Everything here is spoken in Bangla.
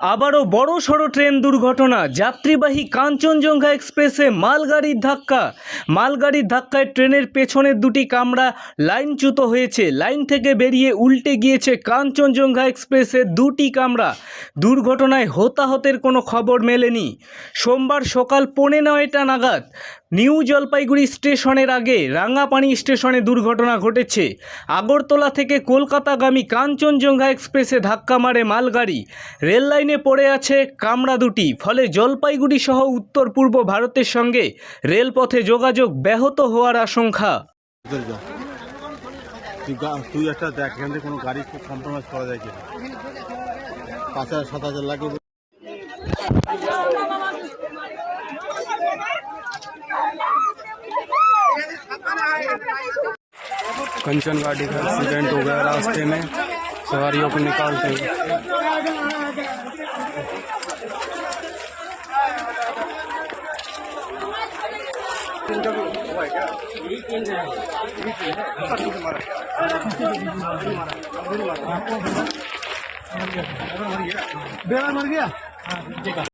আবারও বড় সড়ো ট্রেন দুর্ঘটনা। যাত্রীবাহী কাঞ্চনজঙ্ঘা এক্সপ্রেসে মালগাড়ির ধাক্কা। মালগাড়ির ধাক্কায় ট্রেনের পেছনের দুটি কামরা লাইনচ্যুত হয়েছে। লাইন থেকে বেরিয়ে উল্টে গিয়েছে কাঞ্চনজঙ্ঘা এক্সপ্রেসের দুটি কামরা। দুর্ঘটনায় হতাহতের কোনো খবর মেলেনি। সোমবার সকাল পৌনে নয়টা নাগাদ নিউ জলপাইগুড়ি স্টেশনের আগে রাঙাপানি স্টেশনে দুর্ঘটনা ঘটেছে। আগরতলা থেকে কলকাতাগামী কাঞ্চনজঙ্ঘা এক্সপ্রেসে ধাক্কা মারে মালগাড়ি। রেল লাইনে পড়ে আছে কামরা দুটি, ফলে জলপাইগুড়ি সহ উত্তর পূর্ব ভারতের সঙ্গে রেলপথে যোগাযোগ ব্যাহত হওয়ার আশঙ্কা। कंचन गाड़ी का एक्सीडेंट हो गया रास्ते में। सवारियों को निकालते हुए।